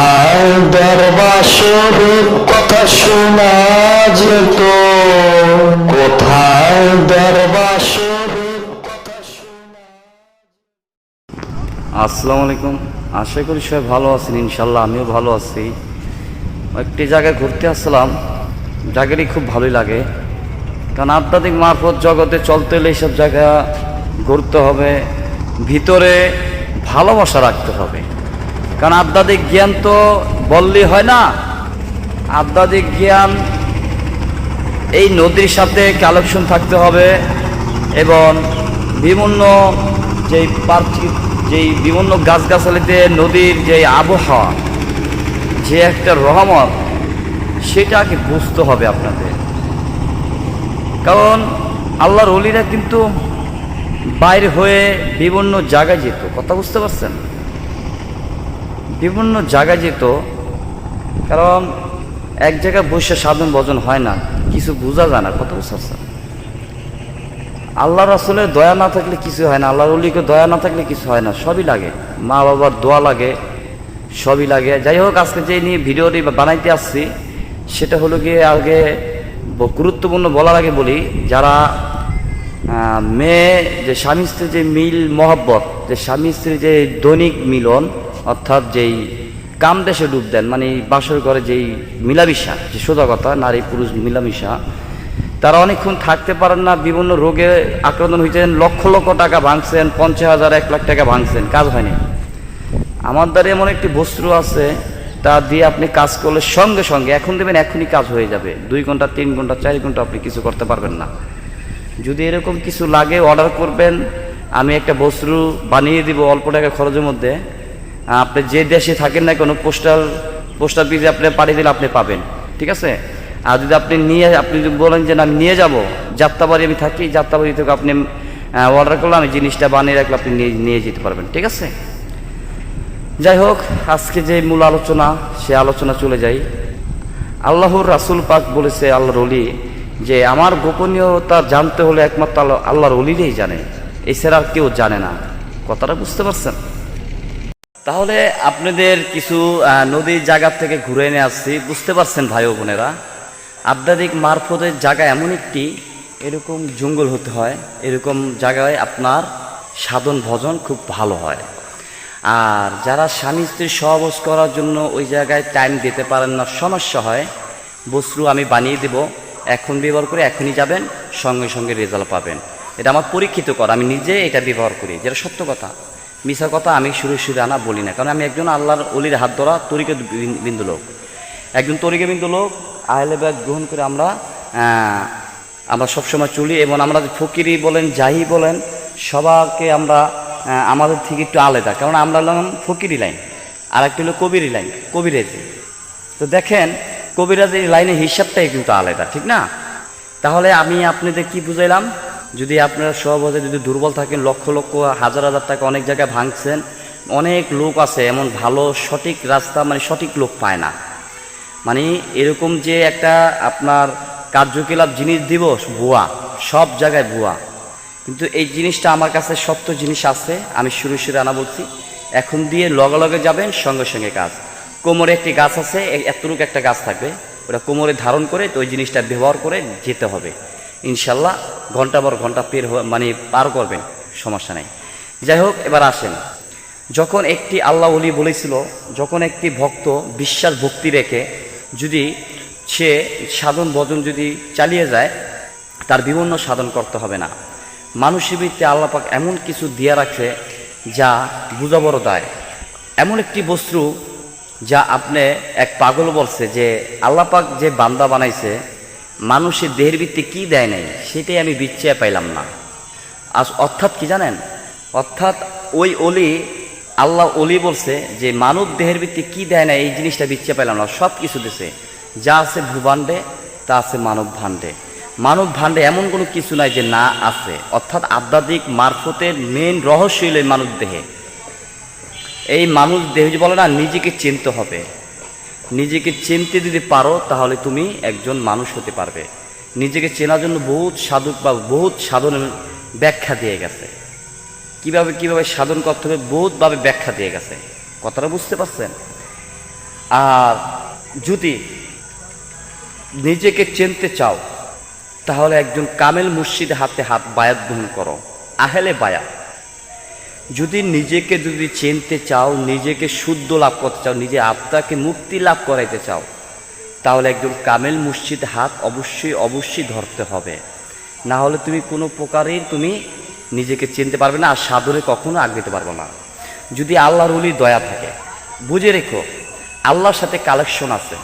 কোথায় দরবাসরের কথা কোথায় আসসালামু আলাইকুম। আশা করি সবাই ভালো আছেন ইনশাল্লাহ আমিও ভালো আছি। একটি জায়গায় ঘুরতে আসলাম, জায়গাটি খুব ভালোই লাগে। কারণ আধ্যাত্মিক মারফত জগতে চলতে হলে এইসব জায়গা ঘুরতে হবে, ভিতরে ভালোবাসা রাখতে হবে। কারণ আধ্যাত্মিক জ্ঞান তো বললেই হয় না। আধ্যাত্মিক জ্ঞান, এই নদীর সাথে কালেকশন থাকতে হবে এবং বিভিন্ন যেই পার্থিব যেই বিভিন্ন গাছগাছালিতে নদীর যে আবহাওয়া, যে একটা রহমত, সেটাকে বুঝতে হবে আপনাদের। কারণ আল্লাহর অলিরা কিন্তু বাইরে হয়ে বিভিন্ন জায়গায় যেত। কথা বুঝতে পারছেন? বিভিন্ন জায়গায় যেত, কারণ এক জায়গায় বসে সাধন ভজন হয় না, কিছু বোঝা যায় না বুঝতে পারছেন আল্লাহ রাসুলের দয়া না থাকলে কিছু হয় না আল্লাহ অলিকে দয়া না থাকলে কিছু হয় না, সবই লাগে। মা বাবার দোয়া লাগে, সবই লাগে। যাই হোক, আজকে যে নিয়ে ভিডিওটি বানাইতে আসছি, সেটা হলো গিয়ে আগে গুরুত্বপূর্ণ বলার আগে বলি, যারা মেয়ে, যে স্বামী স্ত্রীর যে মিল, মহব্বত, যে স্বামী স্ত্রীর যে দৈনিক মিলন অর্থাৎ যেই কাম দেশে ডুব দেন মানে বাসর ঘরে যেই মিলামিশা, যে সোজা কথা, নারী পুরুষ মিলামিশা, তারা অনেকক্ষণ থাকতে পারেন না, বিভিন্ন রোগে আক্রান্ত হয়েছেন, লক্ষ লক্ষ টাকা ভাঙছেন, পঞ্চাশ হাজার, এক লাখ টাকা ভাঙছেন, কাজ হয়নি। আমার দ্বারা এমন একটি বস্ত্র আছে, তা দিয়ে আপনি কাজ করলে সঙ্গে সঙ্গে, এখন দেবেন এখনই কাজ হয়ে যাবে, দুই ঘণ্টা, তিন ঘণ্টা, চার ঘণ্টা আপনি কিছু করতে পারবেন না। যদি এরকম কিছু লাগে অর্ডার করবেন, আমি একটা বস্ত্র বানিয়ে দিব অল্প টাকা খরচের মধ্যে আপনি যে দেশে থাকেন না কোনো পোস্টাল পোস্টাল পিসে আপনি পাঠিয়ে দিলে আপনি পাবেন, ঠিক আছে? আর যদি আপনি নিয়ে, আপনি যদি বলেন যে না নিয়ে যাব, যাত্রাবাড়ি আমি থাকি, যাত্রাবাড়ি থেকে আপনি অর্ডার করলে আমি জিনিসটা বানিয়ে রাখলে আপনি নিয়ে নিয়ে যেতে পারবেন, ঠিক আছে? যাই হোক, আজকে যে মূল আলোচনা, সে আলোচনা চলে যাই। আল্লাহর রাসুল পাক বলেছে, আল্লাহর অলি যে আমার গোপনীয়তা জানতে হলে একমাত্র আল্লাহ, আল্লাহর অলিরেই জানে, এছাড়া আর কেউ জানে না। কথাটা বুঝতে পারছেন? তাহলে আপনাদের কিছু নদীর জায়গা থেকে ঘুরে এনে আসছি। বুঝতে পারছেন ভাই ও বোনেরা, আধ্যাত্মিক মারফতের জায়গা এমন একটি, এরকম জঙ্গল হতে হয়, এরকম জায়গায় আপনার সাধন ভজন খুব ভালো হয়। আর যারা স্বামী স্ত্রীর সহবাস করার জন্য ওই জায়গায় টাইম দিতে পারেন না, সমস্যা হয়। বস্ত্র আমি বানিয়ে দেব, এখন ব্যবহার করে এখনই যাবেন, সঙ্গে সঙ্গে রেজাল্ট পাবেন। এটা আমার পরীক্ষিত কর, আমি নিজে এটা ব্যবহার করি, যেটা সত্য কথা। মিশা কথা আমি সুরে সুরে আনা বলি না। কারণ আমি একজন আল্লাহর অলির হাত ধরা তরিকে বিন্দু লোক। একজন তরিকে বিন্দু লোক, আহলে ব্যাগ গ্রহণ করে আমরা আমরা সবসময় চলি এবং আমরা ফকিরি বলেন, জাহি বলেন সবাকে আমরা আমাদের থেকে একটু আলাদা। কারণ আমরা হলাম ফকিরি লাইন আর একটি হলো কবিরি লাইন, কবিরেজি। তো দেখেন, কবিরাজের লাইনের হিসাবটাই কিন্তু আলাদা, ঠিক না? তাহলে আমি আপনাদের কি বুঝাইলাম? যদি আপনারা সহজে যদি দুর্বল থাকেন লক্ষ লক্ষ, হাজার হাজার টাকা অনেক জায়গায় ভাঙছেন, অনেক লোক আছে এমন ভালো, সঠিক রাস্তা মানে সঠিক লোক পায় না। মানে এরকম যে একটা আপনার কার্যকলাপ জিনিস দিব ভুয়া, সব জায়গায় ভুয়া। কিন্তু এই জিনিসটা আমার কাছে সত্য জিনিস আছে, আমি শুরু শুরু আনা বলছি। এখন দিয়ে লগে লগে যাবেন, সঙ্গে সঙ্গে কাজ। কোমরে একটি গাছ আছে এতটুকু একটা গাছ থাকবে। ওটা কোমরে ধারণ করে তো ওই জিনিসটা ব্যবহার করে যেতে হবে। ইনশাল্লাহ ঘণ্টা পর ঘণ্টা পের মানে পার করবেন, সমস্যা নেই। যাই হোক, এবার আসেন। যখন একটি আল্লাহ অলি বলেছিল, যখন একটি ভক্ত বিশ্বাস ভক্তি রেখে যদি সে সাধন ভজন যদি চালিয়ে যায়, তার বিভিন্ন সাধন করতে হবে না। মানুষের ভিত্তি আল্লাপাক এমন কিছু দিয়ে রাখে যা বুঝা বড় দায় এমন একটি বস্তু যা আপনি এক পাগল বলছে যে আল্লাপাক যে বান্দা বানাইছে মানুষের দেহের ভিত্তি কি দেয় নাই, সেটাই আমি বিচ্ছিয়া পাইলাম না। আজ অর্থাৎ কি জানেন? অর্থাৎ ওই অলি, আল্লাহ অলি বলছে যে, মানব দেহের ভিত্তি কি দেয় না এই জিনিসটা বিচ্ছে পেলাম না। সব কিছু দিছে। যা আছে ভূভাণ্ডে, তা আছে মানব ভাণ্ডে। মানব ভাণ্ডে এমন কোনো কিছু নাই যে না আছে। অর্থাৎ আধ্যাত্মিক মারফতের মেন রহস্য হইল মানব দেহে। এই মানুষ দেহ বলে না, নিজেকে চিনতে হবে। নিজেকে চিনতে যদি পারো, তাহলে তুমি একজন মানুষ হতে পারবে। নিজেকে চেনার জন্য বহুত সাধক বা বহুত সাধনের ব্যাখ্যা দিয়ে গেছে। কীভাবে কীভাবে সাধন করতে হবে বহুতভাবে ব্যাখ্যা দিয়ে গেছে। কথাটা বুঝতে পারছেন? আর যদি নিজেকে চিনতে চাও, তাহলে একজন কামেল মুর্শিদ হাতে হাত বায়াত গ্রহণ করো। আহেলে বায়া যদি নিজেকে যদি চিনতে চাও, নিজেকে শুদ্ধ লাভ করতে চাও, নিজে আত্মাকে মুক্তি লাভ করাইতে চাও, তাহলে একজন কামেল মুর্শিদ হাত অবশ্যই অবশ্যই ধরতে হবে। না হলে তুমি কোনো প্রকারেই তুমি নিজেকে চিনতে পারবে না, আর সাদরে কখনো আগ দিতে পারবে না। যদি আল্লাহর উলি দয়া থাকে, বুঝে রেখো, আল্লাহর সাথে কালেকশন আছে।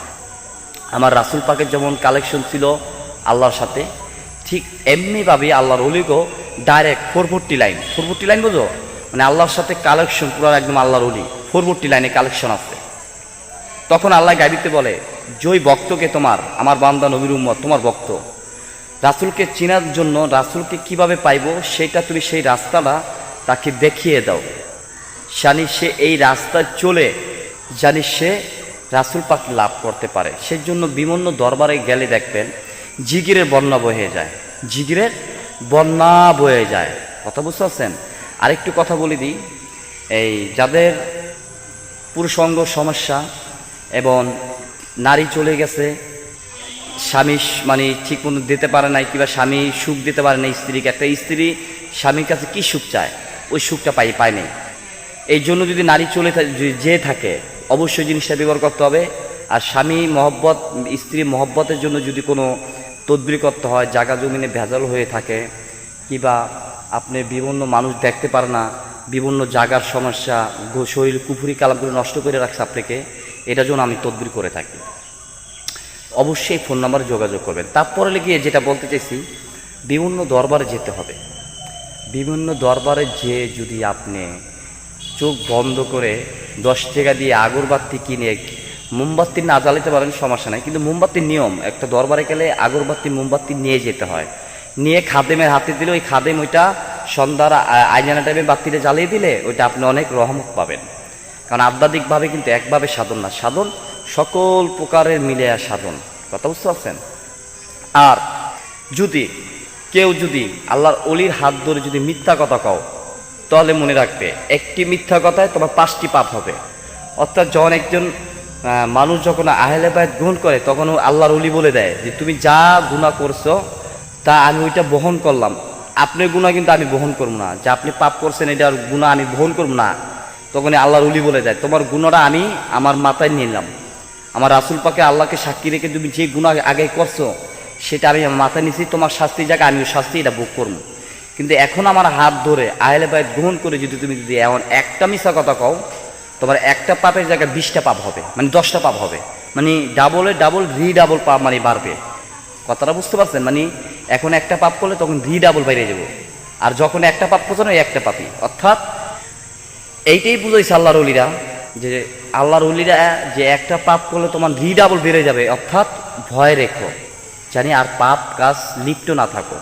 আমার রাসুল পাকের যেমন কালেকশন ছিল আল্লাহর সাথে, ঠিক এমনিভাবে আল্লাহর oligo direct four forty line four forty line বুঝো? মানে আল্লাহর সাথে কালেকশন পুরো একদম আল্লাহর অলি ফোরফোরটি লাইনে কালেকশন আছে। তখন আল্লাহ গাইবিতে বলে জয় ভক্তকে তোমার, আমার বান্দা নবীর উম্মত, তোমার ভক্ত, রাসুলকে চেনার জন্য রাসুলকে কীভাবে পাইবো, সেটা তুমি সেই রাস্তাটা তাকে দেখিয়ে দাও। জানি সে এই রাস্তায় চলে, জানি সে রাসুল পাক লাভ করতে পারে। সেজন্য বিভিন্ন দরবারে গেলে দেখবেন, জিগিরের বন্যা বয়ে যায়। জিগিরের বন্যা বয়ে যায়। কথা বুঝতে পারছেন? আরেকটু কথা বলে দিই। এই যাদের পুরুষঙ্গ সমস্যা এবং নারী চলে গেছে, স্বামী মানে ঠিক মতো দিতে পারে নাই কিংবা স্বামী সুখ দিতে পারে না স্ত্রীকে, একটা স্ত্রী স্বামীর কাছে কি সুখ চায়? ওই সুখটা পাই পায় এই জন্য যদি নারী চলে যে- থাকে, অবশ্যই জিনিসটা ব্যবহার করতে হবে। আর স্বামী মহব্বত, স্ত্রী মহব্বতের জন্য যদি কোনো তদবির করতে হয়, জায়গা জমিনে ভেজাল হয়ে থাকে, কিংবা আপনি বিভিন্ন মানুষ দেখতে পারে না, বিভিন্ন জায়গার সমস্যা শরীর কুফুরি কালামগুলো নষ্ট করে রাখছে আপনাকে এটার জন্য আমি তদবির করে থাকি। অবশ্যই ফোন নাম্বারে যোগাযোগ করবেন। তারপরে গিয়ে যেটা বলতে চাইছি, বিভিন্ন দরবারে যেতে হবে। বিভিন্ন দরবারে যে যদি আপনি চোখ বন্ধ করে দশ টাকা দিয়ে আগরবাতি কিনে মোমবাতি না জ্বালাতে পারেন, সমস্যা নাই। কিন্তু মোমবাতির নিয়ম, একটা দরবারে গেলে আগরবাতি, মোমবাতি নিয়ে যেতে হয়। নিয়ে খাদেমের হাতে দিলে, ওই খাদেম ওইটা সন্ধ্যার আইজানা টাইমে বাতিটা জ্বালিয়ে দিলে, ওইটা আপনি অনেক রহমত পাবেন। কারণ আধ্যাত্মিকভাবে কিন্তু একভাবে সাধন না। সাধন সকল প্রকারের মিলে সাধন। কথা বুঝতে পারছেন? আর যদি, কেউ যদি আল্লাহর অলির হাত ধরে যদি মিথ্যা কথা কও, তাহলে মনে রাখবে, একটি মিথ্যা কথায় তোমার পাঁচটি পাপ হবে। অর্থাৎ যখন একজন মানুষ যখন আহলে বায়ত গ্রহণ করে, তখন আল্লাহর অলি বলে দেয় যে, তুমি যা গুণা করছ তা আমি ওইটা বহন করলাম। আপনার গুণা কিন্তু আমি বহন করব না। যে আপনি পাপ করছেন, এটার গুণা আমি বহন করব না। তখন আল্লাহর উলি বলে দেয় তোমার গুণাটা আমি আমার মাথায় নিলাম। আমার রাসুল পাকে আল্লাহকে সাক্ষী রেখে তুমি যে গুণা আগে করছ, সেটা আমি মাথায় নিছি তোমার শাস্তি যাকে, আমিও শাস্তি এটা ভোগ করব। কিন্তু এখন আমার হাত ধরে আহলে বাইত গ্রহণ করে যদি তুমি যদি এমন একটা মিশা কথা কও, তোমার একটা পাপের জায়গায় বিশটা পাপ হবে মানে দশটা পাপ হবে। মানে ডাবলে ডাবল রি ডাবল পাপ মানে বাড়বে। কথাটা বুঝতে পারছেন? মানে এখন একটা পাপ করলে তখন রি ডাবল বাইরে যাব। আর যখন একটা পাপ করছ না ওই একটা পাপই। অর্থাৎ এইটাই বুঝাইছে আল্লাহর অলিরা যে আল্লাহর অলিরা যে একটা পাপ করলে তোমার ভি ডাবল বেড়ে যাবে। অর্থাৎ ভয় রেখো। জানি আর পাপ কাজ লিপ্ত না থাকো।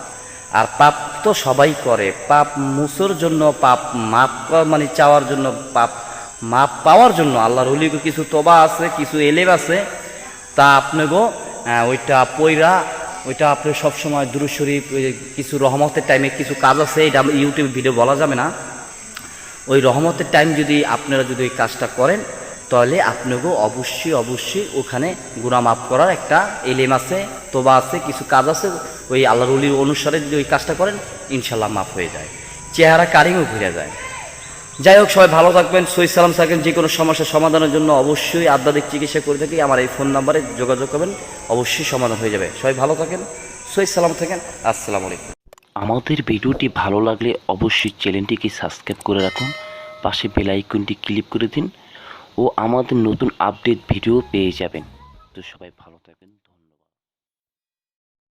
আর পাপ তো সবাই করে। পাপ মুসোর জন্য পাপ মাপ মানে চাওয়ার জন্য পাপ মাপ পাওয়ার জন্য। আল্লাহর অলিগো কিছু তোবা আছে কিছু এলেম আছে। তা আপনাগো আহ, ওইটা পইরা, ওইটা আপনি সবসময় দুরু শরীফ, ওই কিছু রহমতের টাইমে কিছু কাজ আছে, এটা ইউটিউব ভিডিও বলা যাবে না। ওই রহমতের টাইম যদি আপনারা যদি ওই কাজটা করেন, তাহলে আপনাকেও অবশ্যই অবশ্যই ওখানে গুণা মাফ করার একটা এলেম আছে, তোবা আছে, কিছু কাজ আছে, ওই আল্লাহর উলির অনুসারে যদি ওই কাজটা করেন ইনশাল্লাহ মাফ হয়ে যায়। চেহারা কারিংও ঘুরে যায়। যাই হোক, সবাই ভালো থাকবেন সই সালাম থাকেন যে কোনো সমস্যার সমাধানের জন্য অবশ্যই আধ্যাত্মিক চিকিৎসা করে থাকি, আমার এই ফোন নাম্বারে যোগাযোগ করবেন, অবশ্যই সমাধান হয়ে যাবে। সবাই ভালো থাকেন সই সালাম থাকেন, আসসালামু আলাইকুম। আমাদের ভিডিওটি ভালো লাগলে অবশ্যই চ্যানেলটিকে সাবস্ক্রাইব করে রাখুন, পাশে বেল আইকনটি ক্লিক করে দিন, ও আমাদের নতুন আপডেট ভিডিও পেয়ে যাবেন। তো সবাই ভালো থাকবেন